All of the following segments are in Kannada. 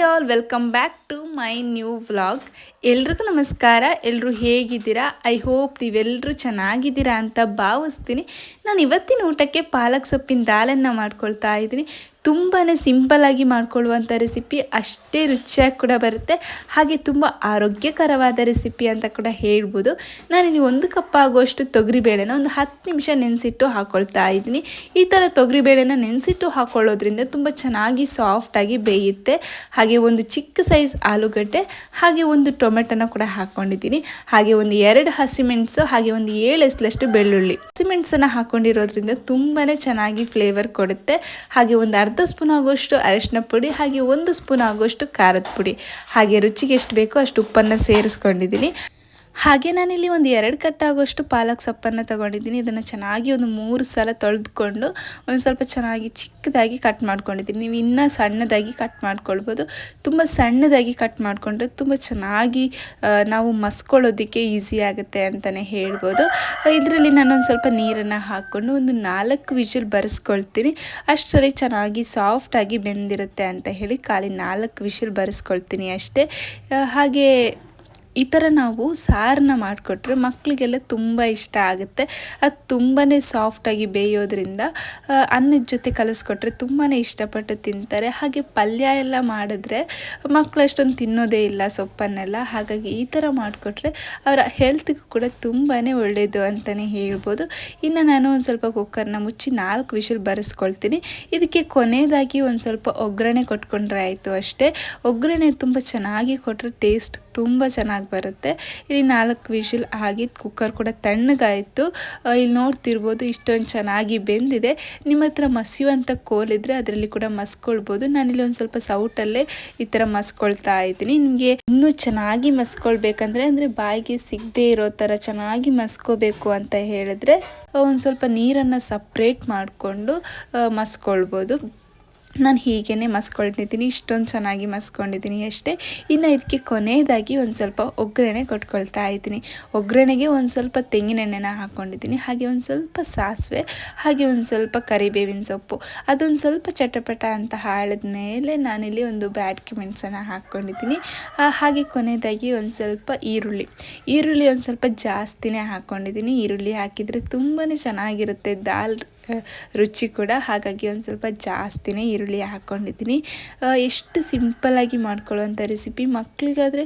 Hi all welcome back to my new vlog ಎಲ್ರಿಗೂ ನಮಸ್ಕಾರ. ಎಲ್ಲರೂ ಹೇಗಿದ್ದೀರಾ? ಐ ಹೋಪ್ ನೀವೆಲ್ಲರೂ ಚೆನ್ನಾಗಿದ್ದೀರಾ ಅಂತ ಭಾವಿಸ್ತೀನಿ. ನಾನು ಇವತ್ತಿನ ಊಟಕ್ಕೆ ಪಾಲಕ್ ಸೊಪ್ಪಿನ ದಾಲನ್ನು ಮಾಡ್ಕೊಳ್ತಾ ಇದ್ದೀನಿ. ತುಂಬಾ ಸಿಂಪಲ್ಲಾಗಿ ಮಾಡ್ಕೊಳ್ಳುವಂಥ ರೆಸಿಪಿ ಅಷ್ಟೇ ರುಚಿಯಾಗಿ ಕೂಡ ಬರುತ್ತೆ. ಹಾಗೆ ತುಂಬ ಆರೋಗ್ಯಕರವಾದ ರೆಸಿಪಿ ಅಂತ ಕೂಡ ಹೇಳ್ಬೋದು. ಇಲ್ಲಿ ಒಂದು ಕಪ್ ಆಗುವಷ್ಟು ತೊಗರಿಬೇಳೆನ ಒಂದು ಹತ್ತು ನಿಮಿಷ ನೆನೆಸಿಟ್ಟು ಹಾಕ್ಕೊಳ್ತಾ ಇದ್ದೀನಿ. ಈ ಥರ ತೊಗರಿಬೇಳೆನ ನೆನೆಸಿಟ್ಟು ಹಾಕ್ಕೊಳ್ಳೋದ್ರಿಂದ ತುಂಬ ಚೆನ್ನಾಗಿ ಸಾಫ್ಟಾಗಿ ಬೇಯುತ್ತೆ. ಹಾಗೆ ಒಂದು ಚಿಕ್ಕ ಸೈಜ್ ಆಲೂಗಡ್ಡೆ, ಹಾಗೆ ಒಂದು ಟೊಮೆಟೊನ ಕೂಡ ಹಾಕ್ಕೊಂಡಿದ್ದೀನಿ ಹಾಗೆ ಒಂದು ಎರಡು ಹಸಿಮೆಣಸು ಹಾಗೆ ಒಂದು ಏಳು ಎಸ್ಲಷ್ಟು ಬೆಳ್ಳುಳ್ಳಿ. ಹಸಿಮೆಣಸನ್ನು ಹಾಕ್ಕೊಂಡಿರೋದ್ರಿಂದ ತುಂಬಾ ಚೆನ್ನಾಗಿ ಫ್ಲೇವರ್ ಕೊಡುತ್ತೆ. ಹಾಗೆ ಒಂದು ಸ್ಪೂನ್ ಆಗುವಷ್ಟು ಅರಿಶಿನ ಪುಡಿ, ಹಾಗೆ ಒಂದು ಸ್ಪೂನ್ ಆಗುವಷ್ಟು ಖಾರದ ಪುಡಿ. ಹಾಗೆ ರುಚಿಗೆ ಎಷ್ಟು ಬೇಕೋ ಅಷ್ಟು ಉಪ್ಪನ್ನು ಸೇರಿಸ್ಕೊಂಡಿದ್ದೀನಿ. ಹಾಗೆ ನಾನಿಲ್ಲಿ ಒಂದು ಎರಡು ಕಟ್ಟಾಗುವಷ್ಟು ಪಾಲಕ್ ಸೊಪ್ಪನ್ನು ತೊಗೊಂಡಿದ್ದೀನಿ. ಇದನ್ನು ಚೆನ್ನಾಗಿ ಒಂದು ಮೂರು ಸಲ ತೊಳೆದುಕೊಂಡು ಒಂದು ಸ್ವಲ್ಪ ಚೆನ್ನಾಗಿ ಚಿಕ್ಕದಾಗಿ ಕಟ್ ಮಾಡ್ಕೊಂಡಿದ್ದೀನಿ. ನೀವು ಇನ್ನೂ ಸಣ್ಣದಾಗಿ ಕಟ್ ಮಾಡ್ಕೊಳ್ಬೋದು. ತುಂಬ ಸಣ್ಣದಾಗಿ ಕಟ್ ಮಾಡಿಕೊಂಡ್ರೆ ತುಂಬ ಚೆನ್ನಾಗಿ ನಾವು ಮಸ್ಕೊಳ್ಳೋದಕ್ಕೆ ಈಸಿ ಆಗುತ್ತೆ ಅಂತಲೇ ಹೇಳ್ಬೋದು. ಇದರಲ್ಲಿ ನಾನೊಂದು ಸ್ವಲ್ಪ ನೀರನ್ನು ಹಾಕ್ಕೊಂಡು ಒಂದು ನಾಲ್ಕು ವಿಷಲ್ ಬರೆಸ್ಕೊಳ್ತೀನಿ. ಅಷ್ಟರಲ್ಲಿ ಚೆನ್ನಾಗಿ ಸಾಫ್ಟಾಗಿ ಬೆಂದಿರುತ್ತೆ ಅಂತ ಹೇಳಿ ಖಾಲಿ ನಾಲ್ಕು ವಿಷಲ್ ಬರೆಸ್ಕೊಳ್ತೀನಿ ಅಷ್ಟೇ. ಹಾಗೆ ಈ ಥರ ನಾವು ಸಾರನ್ನ ಮಾಡಿಕೊಟ್ರೆ ಮಕ್ಕಳಿಗೆಲ್ಲ ತುಂಬ ಇಷ್ಟ ಆಗುತ್ತೆ. ಅದು ತುಂಬಾ ಸಾಫ್ಟಾಗಿ ಬೇಯೋದ್ರಿಂದ ಅನ್ನದ ಜೊತೆ ಕಲಿಸ್ಕೊಟ್ರೆ ತುಂಬಾ ಇಷ್ಟಪಟ್ಟು ತಿಂತಾರೆ. ಹಾಗೆ ಪಲ್ಯ ಎಲ್ಲ ಮಾಡಿದ್ರೆ ಮಕ್ಕಳು ಅಷ್ಟೊಂದು ತಿನ್ನೋದೇ ಇಲ್ಲ ಸೊಪ್ಪನ್ನೆಲ್ಲ. ಹಾಗಾಗಿ ಈ ಥರ ಮಾಡಿಕೊಟ್ರೆ ಅವರ ಹೆಲ್ತ್ಗೂ ಕೂಡ ತುಂಬಾ ಒಳ್ಳೆಯದು ಅಂತಲೇ ಹೇಳ್ಬೋದು. ಇನ್ನು ನಾನು ಒಂದು ಸ್ವಲ್ಪ ಕುಕ್ಕರ್ನ ಮುಚ್ಚಿ ನಾಲ್ಕು ವಿಷಲ್ ಬರೆಸ್ಕೊಳ್ತೀನಿ. ಇದಕ್ಕೆ ಕೊನೆಯದಾಗಿ ಒಂದು ಸ್ವಲ್ಪ ಒಗ್ಗರಣೆ ಕೊಟ್ಕೊಂಡ್ರೆ ಆಯಿತು ಅಷ್ಟೇ. ಒಗ್ಗರಣೆ ತುಂಬ ಚೆನ್ನಾಗಿ ಕೊಟ್ಟರೆ ಟೇಸ್ಟ್ ತುಂಬ ಚೆನ್ನಾಗಿ ಬರುತ್ತೆ. ಇಲ್ಲಿ ನಾಲ್ಕು ವಿಷಿಲ್ ಆಗಿದ್ದು ಕುಕ್ಕರ್ ಕೂಡ ತಣ್ಣಗಾಯಿತು. ಇಲ್ಲಿ ನೋಡ್ತಿರ್ಬೋದು ಇಷ್ಟೊಂದು ಚೆನ್ನಾಗಿ ಬೆಂದಿದೆ. ನಿಮ್ಮ ಹತ್ರ ಮಸಿಯುವಂಥ ಕೋಲಿದ್ರೆ ಅದರಲ್ಲಿ ಕೂಡ ಮಸ್ಕೊಳ್ಬೋದು. ನಾನಿಲ್ಲಿ ಒಂದು ಸ್ವಲ್ಪ ಸೌಟಲ್ಲೇ ಈ ಥರ ಮಸ್ಕೊಳ್ತಾ ಇದ್ದೀನಿ. ನಿಮಗೆ ಇನ್ನೂ ಚೆನ್ನಾಗಿ ಮಸ್ಕೊಳ್ಬೇಕಂದ್ರೆ ಅಂದರೆ ಬಾಯಿಗೆ ಸಿಗದೆ ಇರೋ ಥರ ಚೆನ್ನಾಗಿ ಮಸ್ಕೋಬೇಕು ಅಂತ ಹೇಳಿದ್ರೆ ಒಂದು ಸ್ವಲ್ಪ ನೀರನ್ನು ಸಪ್ರೇಟ್ ಮಾಡಿಕೊಂಡು ಮಸ್ಕೊಳ್ಬೋದು. ನಾನು ಹೀಗೇ ಮಸ್ಕೊಂಡಿದ್ದೀನಿ ಇಷ್ಟೊಂದು ಚೆನ್ನಾಗಿ ಮಸ್ಕೊಂಡಿದ್ದೀನಿ ಅಷ್ಟೇ. ಇನ್ನು ಇದಕ್ಕೆ ಕೊನೆಯದಾಗಿ ಒಂದು ಸ್ವಲ್ಪ ಒಗ್ಗರಣೆ ಕೊಟ್ಕೊಳ್ತಾ ಇದ್ದೀನಿ. ಒಗ್ಗರಣೆಗೆ ಒಂದು ಸ್ವಲ್ಪ ತೆಂಗಿನೆಣ್ಣೆನ ಹಾಕ್ಕೊಂಡಿದ್ದೀನಿ ಹಾಗೆ ಒಂದು ಸ್ವಲ್ಪ ಸಾಸಿವೆ, ಹಾಗೆ ಒಂದು ಸ್ವಲ್ಪ ಕರಿಬೇವಿನ ಸೊಪ್ಪು. ಅದೊಂದು ಸ್ವಲ್ಪ ಚಟಪಟ ಅಂತ ಹಾಳದ ಮೇಲೆ ನಾನಿಲ್ಲಿ ಒಂದು ಬ್ಯಾಡ್ಕಿ ಮೆಣಸನ್ನು ಹಾಕ್ಕೊಂಡಿದ್ದೀನಿ ಹಾಗೆ ಕೊನೆಯದಾಗಿ ಒಂದು ಸ್ವಲ್ಪ ಈರುಳ್ಳಿ. ಈರುಳ್ಳಿ ಒಂದು ಸ್ವಲ್ಪ ಜಾಸ್ತಿನೇ ಹಾಕ್ಕೊಂಡಿದ್ದೀನಿ ಈರುಳ್ಳಿ ಹಾಕಿದರೆ ತುಂಬಾ ಚೆನ್ನಾಗಿರುತ್ತೆ, ದಾಲ್ ರುಚಿ ಕೂಡ. ಹಾಗಾಗಿ ಒಂದು ಸ್ವಲ್ಪ ಜಾಸ್ತಿನೇ ಈರುಳ್ಳಿ ಹಾಕ್ಕೊಂಡಿದ್ದೀನಿ ಎಷ್ಟು ಸಿಂಪಲ್ಲಾಗಿ ಮಾಡ್ಕೊಳ್ಳುವಂಥ ರೆಸಿಪಿ ಮಕ್ಕಳಿಗಾದರೆ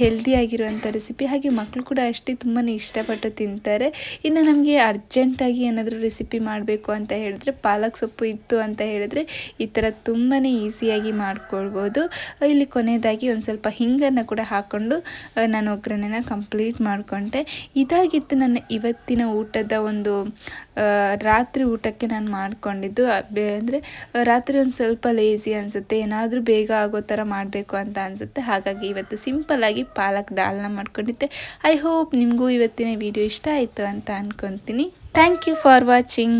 ಹೆಲ್ದಿಯಾಗಿರುವಂಥ ರೆಸಿಪಿ ಹಾಗೆ ಮಕ್ಕಳು ಕೂಡ ಅಷ್ಟೇ ತುಂಬಾ ಇಷ್ಟಪಟ್ಟು ತಿಂತಾರೆ. ಇನ್ನು ನಮಗೆ ಅರ್ಜೆಂಟಾಗಿ ಏನಾದರೂ ರೆಸಿಪಿ ಮಾಡಬೇಕು ಅಂತ ಹೇಳಿದ್ರೆ, ಪಾಲಕ್ ಸೊಪ್ಪು ಇತ್ತು ಅಂತ ಹೇಳಿದ್ರೆ, ಈ ಥರ ತುಂಬಾ ಈಸಿಯಾಗಿ ಮಾಡ್ಕೊಳ್ಬೋದು. ಇಲ್ಲಿ ಕೊನೆಯದಾಗಿ ಒಂದು ಸ್ವಲ್ಪ ಹಿಂಗನ್ನು ಕೂಡ ಹಾಕ್ಕೊಂಡು ನಾನು ಒಗ್ಗರಣೆನ ಕಂಪ್ಲೀಟ್ ಮಾಡಿಕೊಂಡೆ. ಇದಾಗಿತ್ತು ನನ್ನ ಇವತ್ತಿನ ಊಟದ ಒಂದು ಊಟಕ್ಕೆ ನಾನು ಮಾಡಿಕೊಂಡಿದ್ದು. ಅಂದರೆ, ರಾತ್ರಿ ಒಂದು ಸ್ವಲ್ಪ ಲೇಸಿ ಅನಿಸುತ್ತೆ. ಏನಾದರೂ ಬೇಗ ಆಗೋ ಥರ ಮಾಡಬೇಕು ಅಂತ ಅನಿಸುತ್ತೆ. ಹಾಗಾಗಿ ಇವತ್ತು ಸಿಂಪಲ್ಲಾಗಿ ಪಾಲಕ್ ದಾಲ್ನ ಮಾಡ್ಕೊಂಡಿದ್ದೆ. ಐ ಹೋಪ್ ನಿಮಗೂ ಇವತ್ತಿನ ವಿಡಿಯೋ ಇಷ್ಟ ಆಯಿತು ಅಂತ ಅಂದ್ಕೊತೀನಿ ಥ್ಯಾಂಕ್ ಯು ಫಾರ್ ವಾಚಿಂಗ್